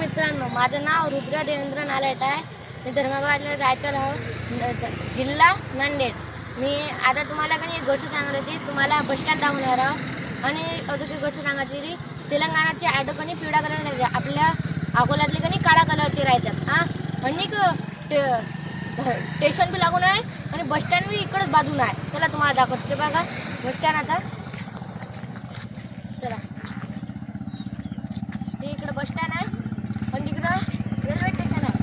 मित्रांनो माझं नाव रुद्र देवेंद्र नालेट आहे. मी धर्माबादला राहतो राहू जिल्हा नांदेड. मी आता तुम्हाला काही एक गोष्ट सांगत होती तुम्हाला बसस्टँड दाखवणार आहोत आणि अजून एक गोष्ट सांगायची होती तेलंगणाचे ऑटो कणी पिवळ्या कलर राहतात. आपल्या अकोल्यातले कणी काळ्या कलरचे राहतात. हां? आणि स्टेशन बी लागून आहे आणि बसस्टँड बी इकडंच बाजून आहे. चला तुम्हाला दाखवतो बघा. बस स्टँड आता. चला हे इकडं बस स्टँड आहे आणि तिकडं रेल्वे स्टेशन आहे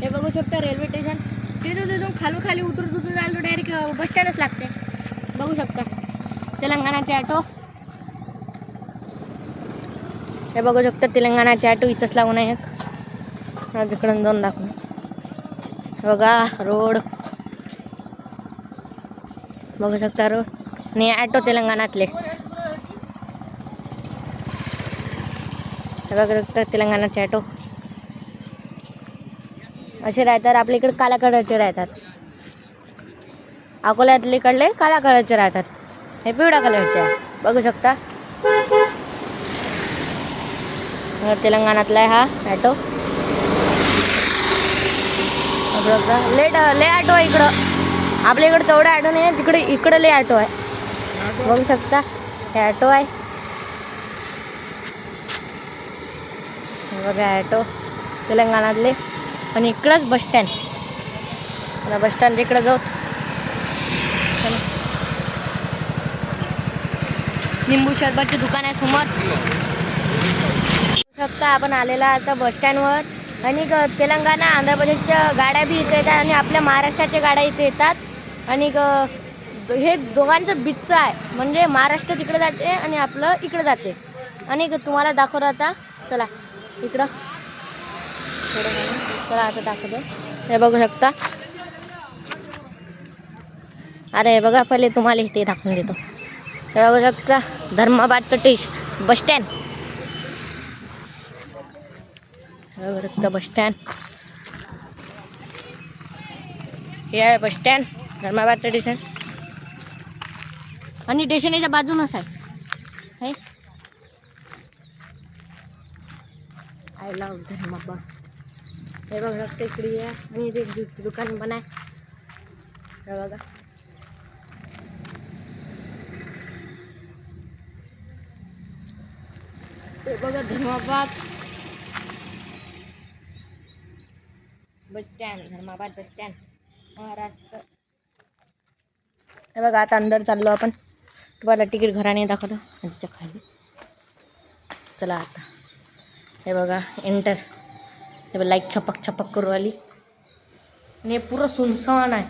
हे बघू शकता रेल्वे स्टेशन. तिथून तिथून खाली खाली उतरत उतरत आलो डायरेक्ट बस स्टँडच लागते. बघू शकता. तेलंगणाचे ऑटो हे बघू शकता तेलंगणाचे ऑटो इथंच लागून आहे एक. तिकडून जाऊन दाखवून बघा रोड बघू शकता रोड आणि ऑटो तेलंगणातले. हे बघू शकता तेलंगणाचे ऑटो असे राहतात आपल्या इकडे काळ्या कलरचे राहतात. अकोल्यातले कडले काळ्या कलरचे राहतात. हे पिवळ्या कलरचे आहे. बघू शकता. तेलंगणातला आहे हा ॲटो बघू लेट ले ऑटो आहे इकडं. आपल्या इकडं तेवढं ऑटो नाही आहे तिकडे इकडं ले ऑटो आहे. बघू शकता. हे ऑटो आहे. बघा ॲटो तेलंगणातले. आणि इकडंच बस स्टँड. बस स्टँड इकडं जाऊ. चला. लिंबू शरबतचे दुकान आहे समोर. शकता आपण आलेला आता बस स्टँडवर आणि तेलंगणा आंध्र प्रदेशच्या गाड्या बी इथे येतात आणि आपल्या महाराष्ट्राच्या गाड्या इथे येतात. आणि हे दोघांचं बीचचं आहे. म्हणजे महाराष्ट्र तिकडे जाते आणि आपलं इकडे जाते. आणि तुम्हाला दाखवलं आता. चला इकडं. चला आता दाखवतो. हे बघू शकता. अरे बघा पहिले तुम्हाला इथे दाखवून देतो. हे बघू शकता धर्माबादचं टेश बस स्टँड. बघू शकता बस स्टँड. हे आहे बस स्टँड धर्माबादचं स्टेशन आणि स्टेशन याच्या बाजूनच आहे. I love Dharmabad. हे बघ शकते इकडे आहे. आणि इथे दुकान पण आहे. हे बघा. हे बघा Dharmabad. Bus stand Dharmabad bus stand Maharashtra. हे बघा आता अंदर चाललो आपण. तुम्हाला तिकीट घराने दाखवतो. खाली. चला आता. हे बघा एंटर. हे बघ लाइट छपक छपक करू आली. आणि हे पुरं सुनसान आहे.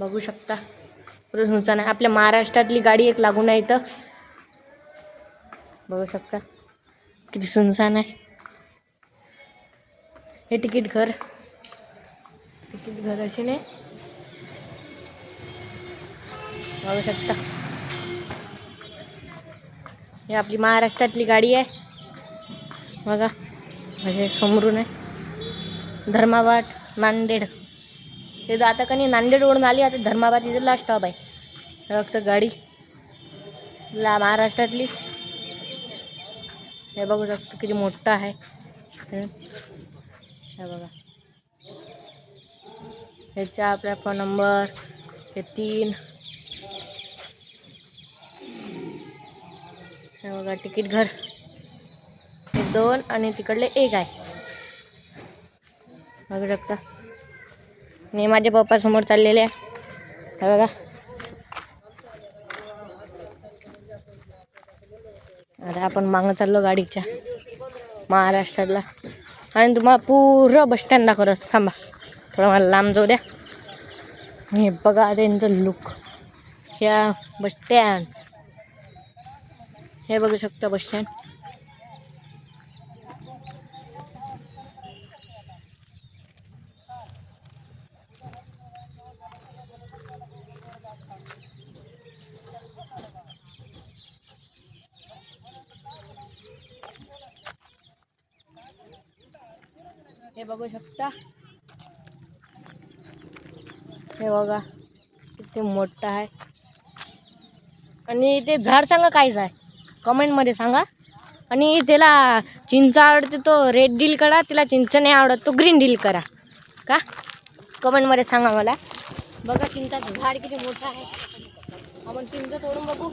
बघू शकता. पुरं सुनसान आहे. आपल्या महाराष्ट्रातली गाडी एक लागून आहे इथं. बघू शकता. किती सुनसान आहे. हे तिकीट घर. तिकीट घर असे नाही. बघू शकता. ही आपली महाराष्ट्रातली गाडी आहे. बघा म्हणजे समोरून आहे. धर्माबाद नांदेड. हे तर आता कधी नांदेडवरून आली आता धर्माबाद इथे लास्ट स्टॉप आहे. हे फक्त गाडी. ला महाराष्ट्रातली. हे बघू शकतो किती मोठा आहे. हे. बघा. ह्याचा आपला फोन नंबर हे तीन. हे बघा तिकीट घर. हे दोन आणि तिकडले एक आहे. बघू शकता. मी माझ्या पप्पा समोर चाललेले आहे. हे बघा. आता आपण मागं चाललो गाडीच्या. महाराष्ट्रातला. आणि तुम्हाला पुरं बस स्टँड दाखवतो थांबा. थोडं मला लांब जाऊ द्या. हे बघा त्यांचं लुक ह्या बस स्टँड हे बघू शकता बस स्टँड. हे बघू शकता. हे बघा किती मोठं आहे. आणि ते झाड सांगा कायच आहे. कमेंटमध्ये सांगा. आणि त्याला चिंच आवडते तो रेड डील करा तिला चिंच नाही आवडत तो ग्रीन डील करा. का? कमेंटमध्ये सांगा मला. बघा चिंचाचं झाड किती मोठं आहे. आपण चिंच तोडून बघू.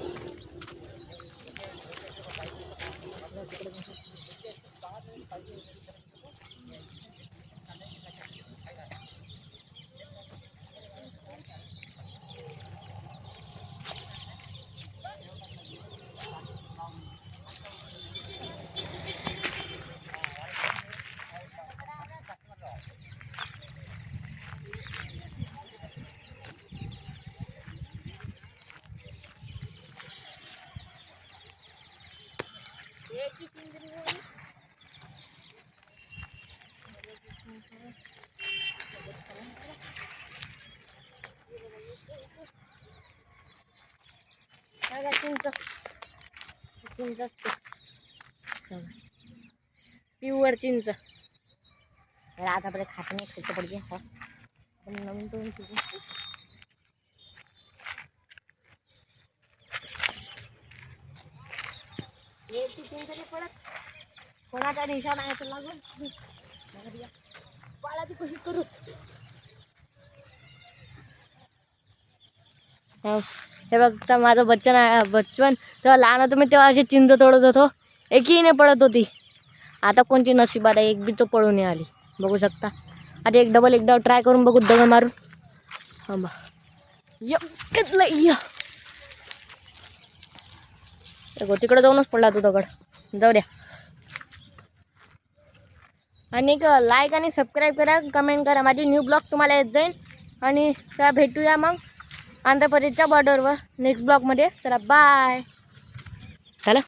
बघा चिंच. चिंच असते. प्युअर चिंच. आता आपल्याला खात नाही खायचं पडते. हा. आपण नवीन तोडून ठेवू कोणाचा निशाणा आहे तर लागून बाळाची बिया. करू. हे बघता माझं बच्चन आहे बच्चन तेव्हा लहान होतो मी तेव्हा अशी चिंच तोडत होतो. एकही नाही पडत होती. आता कोणती नशिबात आहे? एक बी तो पळून नाही आली. बघू शकता. आधी एक डबल एकदा ट्राय करून बघू दगड मारून. हा बा य. गो तिकडे जाऊनच पडला तो दगड. जाऊ द्या. आणि एक लाईक आणि सबस्क्राईब करा कमेंट करा. माझी न्यू ब्लॉग तुम्हाला येत जाईल आणि त्या भेटूया मग. आंध्र प्रदेशच्या बॉर्डरवर नेक्स्ट ब्लॉगमध्ये चला बाय चला.